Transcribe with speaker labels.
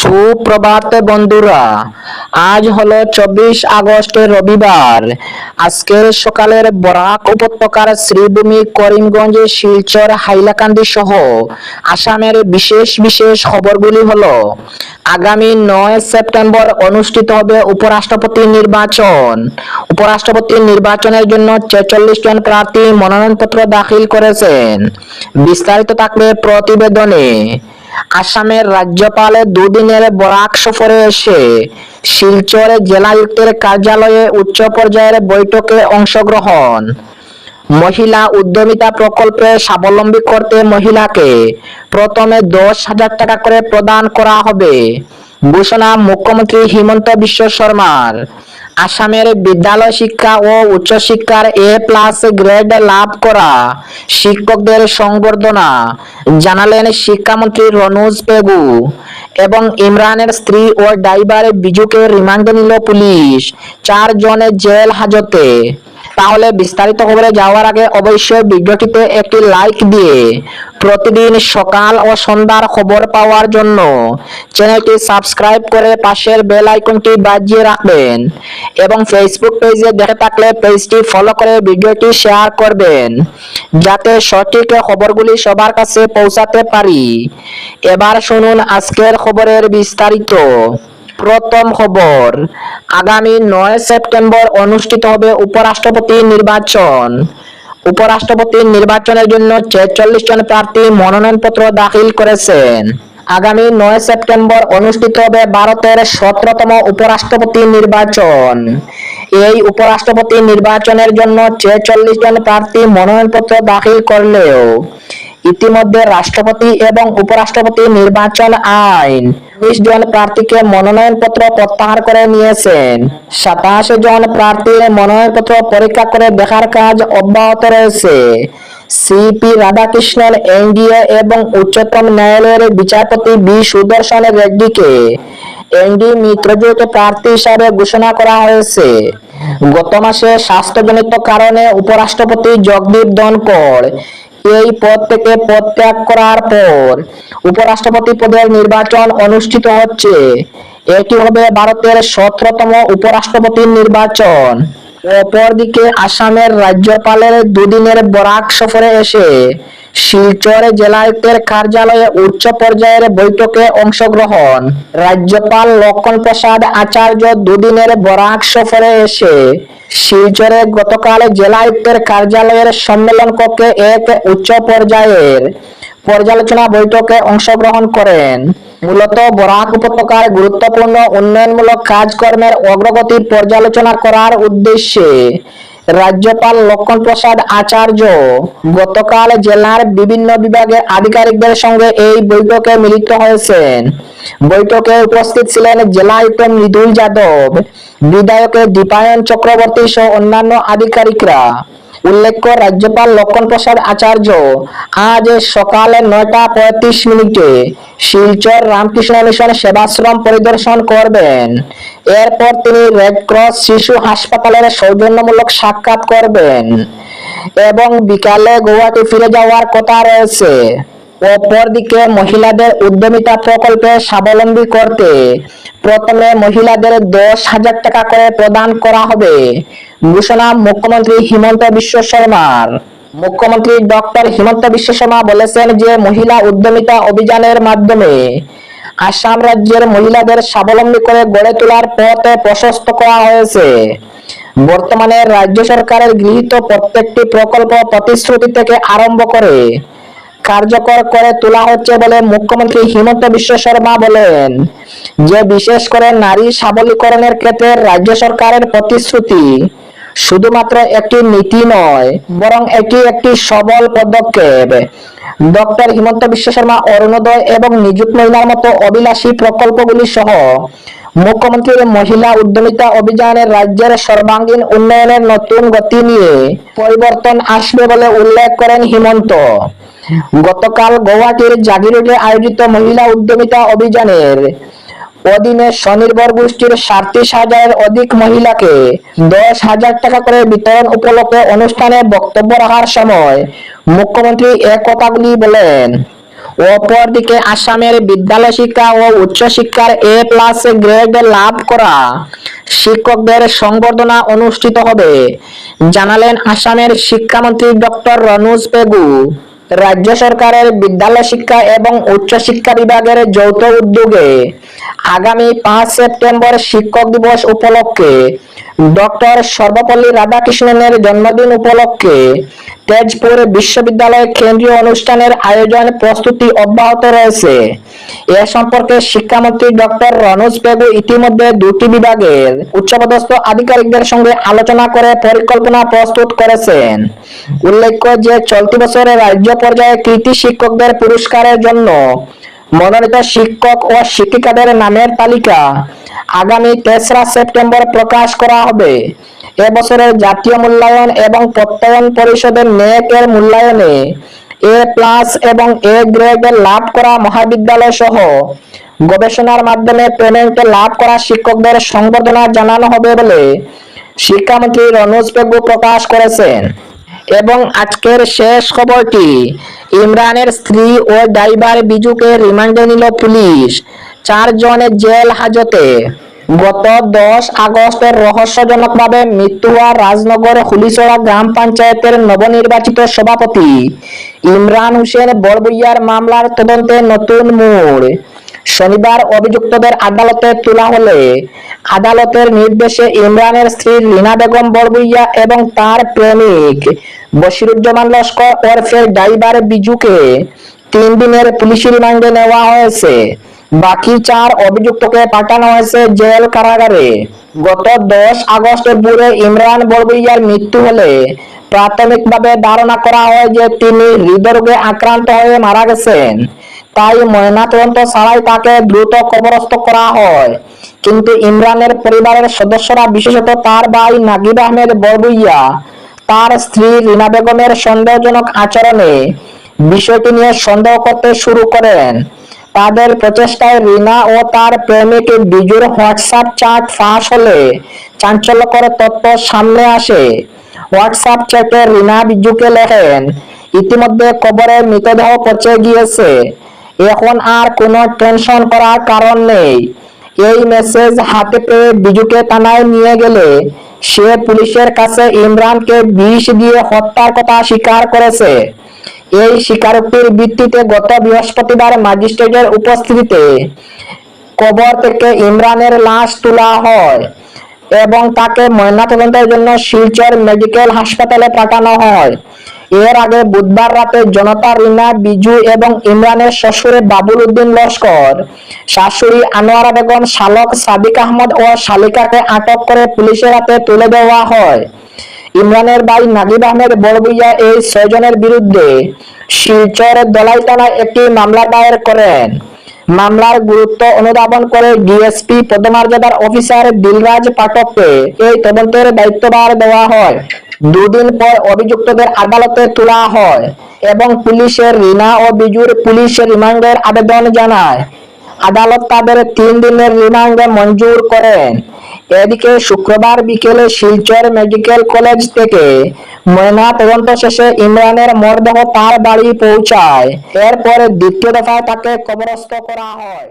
Speaker 1: সুপ্রভাত বন্ধুরা, আজ হলো চব্বিশ আগস্ট রবিবার। আজকের সকালের বরাক উপত্যকার শ্রীভূমি করিমগঞ্জ, শিলচর, হাইলাকান্দি সহ আসামের বিশেষ বিশেষ খবরগুলি হলো, আগামী নয় সেপ্টেম্বর অনুষ্ঠিত হবে উপরাষ্ট্রপতি নির্বাচন। উপরাষ্ট্রপতি নির্বাচনের জন্য ছেচল্লিশ জন প্রার্থী মনোনয়নপত্র দাখিল করেছেন। বিস্তারিত থাকবে প্রতিবেদনে। আসামের রাজ্যপালের দুদিনের বরাক সফরে এসে শিলচরে জেলায়ুক্তের কার্যালয়ে উচ্চ পর্যায়ের বৈঠকে অংশগ্রহণ। মহিলা উদ্যমিতা প্রকল্পে স্বাবলম্বী করতে মহিলাকে প্রথমে দশ হাজার টাকা করে প্রদান করা হবে। ঘোষণা মুখ্যমন্ত্রী হিমন্ত বিশ্ব শর্মার। আসামের বিদ্যালয় শিক্ষা ও উচ্চশিক্ষার এ প্লাস গ্রেড লাভ করা শিক্ষকদের সংবর্ধনা, জানালেন শিক্ষামন্ত্রী রনুজ পেগু এবং ইমরানের স্ত্রী ও ড্রাইভার বিজুকে রিমান্ডে নিল পুলিশ। চারজনের জেল হাজতে। তাহলে বিস্তারিত খবরে যাওয়ার আগে অবশ্যই ভিডিওটিতে একটি লাইক দিয়ে প্রতিদিন সকাল ও সন্ধ্যার খবর পাওয়ার জন্য চ্যানেলটি সাবস্ক্রাইব করে পাশের বেল আইকনটি বাজিয়ে রাখবেন এবং ফেসবুক পেজে দেখে থাকলে পেজটি ফলো করে ভিডিওটি শেয়ার করবেন যাতে সঠিক খবরগুলি সবার কাছে পৌঁছাতে পারি। এবার শুনুন আজকের খবরের বিস্তারিত। প্রথম খবর। আগামী নয় সেপ্টেম্বর অনুষ্ঠিত হবে উপরাষ্ট্রপতি নির্বাচন। উপরাষ্ট্রপতি নির্বাচনের জন্য ছেচল্লিশ জন প্রার্থী মনোনয়নপত্র দাখিল করেছেন। আগামী নয় সেপ্টেম্বর অনুষ্ঠিত হবে ভারতের সতেরোতম উপরাষ্ট্রপতি নির্বাচন। এই উপরাষ্ট্রপতি নির্বাচনের জন্য ছেচল্লিশ জন প্রার্থী মনোনয়নপত্র দাখিল করলেও ইতিমধ্যে রাষ্ট্রপতি এবং উপরাষ্ট্রপতি নির্বাচন আইন উনিশ জন প্রার্থীকে মনোনয়নপত্র প্রত্যাহার করে নিয়েছেন। সাতাশ জন প্রার্থীর মনোনয়নপত্র পরীক্ষা করে দেখার কাজ অব্যাহত রয়েছে। সিপি রাধাকৃষ্ণন, এনডিএ এবং উচ্চতম ন্যায়ালয়ের বিচারপতি বি সুদর্শন রেড্ডিকে এনডি মিত্রজোট প্রার্থী হিসাবে ঘোষণা করা হয়েছে। গত মাসে স্বাস্থ্যজনিত কারণে উপরাষ্ট্রপতি জগদীপ ধনকড় এই পদ থেকে পদত্যাগ করার পর উপরাষ্ট্রপতি পদের নির্বাচন অনুষ্ঠিত হচ্ছে। এটি হবে ভারতের সতেরোতম উপরাষ্ট্রপতির নির্বাচন। অপরদিকে আসামের রাজ্যপালের দুদিনের বরাক সফরে এসে শিলচর জেলায়ুক্তের কার্যালয়ে উচ্চ পর্যায়ের বৈঠকে অংশগ্রহণ। রাজ্যপাল লক্ষণ প্রসাদ আচার্য দুদিনের বরাক সফরে এসে শিলচরে গতকাল জেলায়ুক্তের কার্যালয়ের সম্মেলন কক্ষে এক উচ্চ পর্যায়ের পর্যালোচনা বৈঠকে অংশগ্রহণ করেন। মূলত বরাক উপত্যকার গুরুত্বপূর্ণ উন্নয়নমূলক কাজকর্মের অগ্রগতি পর্যালোচনা করার উদ্দেশ্যে রাজ্যপাল লক্ষণ প্রসাদ আচার্য গতকাল জেলার বিভিন্ন বিভাগের আধিকারিকদের সঙ্গে এই বৈঠকে মিলিত হয়েছেন। বৈঠকে উপস্থিত ছিলেন জেলা জেলায়ুক্ত মৃদুল যাদব বিধায়কের দীপায়ন চক্রবর্তী সহ অন্যান্য আধিকারিকরা। উল্লেখ্য, রাজ্যপাল লক্ষণ প্রসাদ আচার্য আজ সকালে নয়টা পঁয়ত্রিশ মিনিটে শিলচর রামকৃষ্ণ মিশন সেবাশ্রম পরিদর্শন করবেন। এরপর তিনি রেডক্রস শিশু হাসপাতালের সৌজন্যমূলক সাক্ষাৎ করবেন এবং বিকালে গুয়াহাটি ফিরে যাওয়ার কথা রয়েছে। অপরদিকে মহিলাদের উদ্যমিতা প্রকল্পে স্বাবলম্বী করতে প্রথমে মহিলাদের দশ হাজার টাকা করে প্রদান করা হবে। ঘোষণা মুখ্যমন্ত্রী হিমন্ত বিশ্ব শর্মার। মুখ্যমন্ত্রী ডক্টর হিমন্ত বিশ্ব শর্মা বলেছেন যে, মহিলা উদ্যমিতা অভিযানের মাধ্যমে আসাম রাজ্যের মহিলাদের স্বাবলম্বী করে গড়ে তোলার পথ প্রশস্ত করা হয়েছে। বর্তমানে রাজ্য সরকারের গৃহীত প্রত্যেকটি প্রকল্প প্রতিশ্রুতি থেকে আরম্ভ করে কার্যকর করে তোলা হচ্ছে বলে মুখ্যমন্ত্রী হিমন্ত বিশ্ব শর্মা বলেন, যে বিশেষ করে নারী সবলীকরণের ক্ষেত্রে রাজ্য সরকারের প্রতিশ্রুতি শুধুমাত্র একটি নীতি নয়, বরং এটি একটি সবল পদক্ষেপ। ডক্টর হিমন্ত বিশ্ব শর্মা অরুণোদয় এবং নিযুক্ত মহিলার মতো অবিলাসী প্রকল্পগুলি সহ মুখ্যমন্ত্রীর মহিলা উদ্যমিতা অভিযানে রাজ্যের সর্বাঙ্গীন উন্নয়নের নতুন গতি নিয়ে পরিবর্তন আসবে বলে উল্লেখ করেন হিমন্ত। গতকাল গৌহাটির জাগিরোডে আয়োজিত মহিলা উদ্যমিতা অভিযানের অধীনে স্বনির্ভর গোষ্ঠীর সাতত্রিশ হাজারের অধিক মহিলাকে দশ হাজার টাকা করে বিতরণ উপলক্ষে অনুষ্ঠানে বক্তব্য রাখার সময় মুখ্যমন্ত্রী এ কথাগুলি বলেন। অপরদিকে আসামের বিদ্যালয় শিক্ষা ও উচ্চ শিক্ষার এ প্লাস গ্রেড লাভ করা শিক্ষকদের সংবর্ধনা অনুষ্ঠিত হবে। জানালেন আসামের শিক্ষামন্ত্রী ডক্টর রনুজ পেগু। রাজ্য সরকারের বিদ্যালয় শিক্ষা এবং উচ্চ শিক্ষা বিভাগের যৌথ উদ্যোগে আগামী পাঁচ সেপ্টেম্বর শিক্ষক দিবস উপলক্ষে ডক্টর সর্বপল্লী রাধাকৃষ্ণনের জন্মদিন উপলক্ষে তেজপুর বিশ্ববিদ্যালয় কেন্দ্রীয় অনুষ্ঠানের আয়োজন প্রস্তুতি অব্যাহত রয়েছে। এ সম্পর্কে শিক্ষামন্ত্রী ডক্টর রনোজ পেগু ইতিমধ্যে দুটি বিভাগের উচ্চপদস্থ আধিকারিকদের সঙ্গে আলোচনা করে পরিকল্পনা প্রস্তুত করেছেন। উল্লেখ্য যে চলতি বছরে রাজ্য পর্যায়ে কৃতি শিক্ষকদের পুরস্কারের জন্য মনোনীত শিক্ষক ও শিক্ষিকাদের নামের তালিকা আগামী তেসরা সেপ্টেম্বর প্রকাশ করা হবে। এবছরের জাতীয় মূল্যায়ন এবং প্রত্যয়ন পরিষদের নেক এর মূল্যায়নে এ প্লাস এবং এ গ্রেড লাভ করা মহাবিদ্যালয় সহ গবেষণার মাধ্যমে পেমেন্ট লাভ করা শিক্ষকদের সংবর্ধনা জানানো হবে বলে শিক্ষামন্ত্রী রনোজ প্রকাশ করেছেন। এবং আজকের শেষ খবরটি, ইমরানের স্ত্রী ও ড্রাইভার বিজুকে রিমান্ডে নিল পুলিশ। চারজনের জেল হাজতে। গত দশ আগস্টের রহস্যজনকভাবে মৃত্যু হওয়া রাজনগর হুলিছড়া গ্রাম পঞ্চায়েতের নবনির্বাচিত সভাপতি ইমরান হোসেন বড়বইয়ার মামলার তদন্তে নতুন মোড়। শনিবার অভিযুক্তদের আদালতে তোলা হলে আদালতের নির্দেশে ইমরানের স্ত্রী লীনা বেগম বড়বইয়া এবং তার প্রেমিক বশিরুজ্জামান লস্কর ওরফের ড্রাইভার বিজুকে তিন দিনের পুলিশি রিমান্ডে নেওয়া হয়েছে। বাকি চার অভিযুক্তকে পাঠানো হয়েছে জেল কারাগারে। গত দশ আগস্ট ভোরে ইমরান বড়বইয়ার মৃত্যু হলে প্রাথমিকভাবে ধারণা করা হয় যে তিনি হৃদরোগে আক্রান্ত হয়ে মারা গেছেন। তাই ময়নাতদন্ত ছাড়াই তাকে দ্রুত কবরস্থ করা হয়। কিন্তু ইমরানের পরিবারের সদস্যরা বিশেষত তার ভাই নাগিব আহমেদ বড়বইয়া তার স্ত্রী রিনা বেগমের সন্দেহজনক আচরণে বিষয়টি নিয়ে সন্দেহ করতে শুরু করেন। তাদের প্রচেষ্টায় রিনা ও তার প্রেমিক বিজুর হোয়াটসঅ্যাপ চ্যাট ফাঁস হলে চাঞ্চল্যকর তথ্য সামনে আসে। হোয়াটসঅ্যাপ চ্যাটে রিনা বিজুকে লেখেন, ইতিমধ্যে কবরের মৃতদেহ পচে গিয়েছে। এখন আর কোনো টেনশন করার কারণ নেই। এই মেসেজ হাতে পেয়ে বিজুকে থানায় নিয়ে গেলে সে পুলিশের কাছে ইমরানকে বিষ দিয়ে হত্যার কথা স্বীকার করেছে। এই স্বীকারোক্তির ভিত্তিতে গত বৃহস্পতিবার ম্যাজিস্ট্রেটের উপস্থিতিতে কবর থেকে ইমরানের লাশ তোলা হয় এবং তাকে ময়নাতদন্তের জন্য শিলচর মেডিকেল হাসপাতালে পাঠানো হয়। এর আগে বুধবার রাতে জনতা রিনা, বিজু এবং ইমরানের শ্বশুরে বাবুল উদ্দিন লস্কর, শাশুড়ি আনোয়ারা বেগম, শালক সাদিক আহমদ ও শালিকাকে আটক করে পুলিশের হাতে তুলে দেওয়া হয়। ইমরানের ভাই নাগিব আহমেদ বড়বুইয়া এই ছয়জনের বিরুদ্ধে শিলচরের দলাই থানায় একটি মামলা দায়ের করেন। মামলার গুরুত্ব অনুধাবন করে ডিএসপি পদমর্যাদার অফিসার দিলরাজ পাঠককে এই তদন্তের দায়িত্বভার দেওয়া হয়। দুদিন পর অভিযুক্তদের আদালতে তোলা হয় এবং পুলিশের রিনা ও বিজুর পুলিশ রিমান্ডের আবেদন জানায়। আদালত তাদের তিন দিনের রিমান্ডে মঞ্জুর করেন। এদিকে শুক্রবার বিকেলে শিলচর মেডিকেল কলেজ থেকে ময়না তদন্ত শেষে ইমরানের মরদেহ তার বাড়ি পৌঁছায়। এরপরে দ্বিতীয় দফায় তাকে কবরস্থ করা হয়।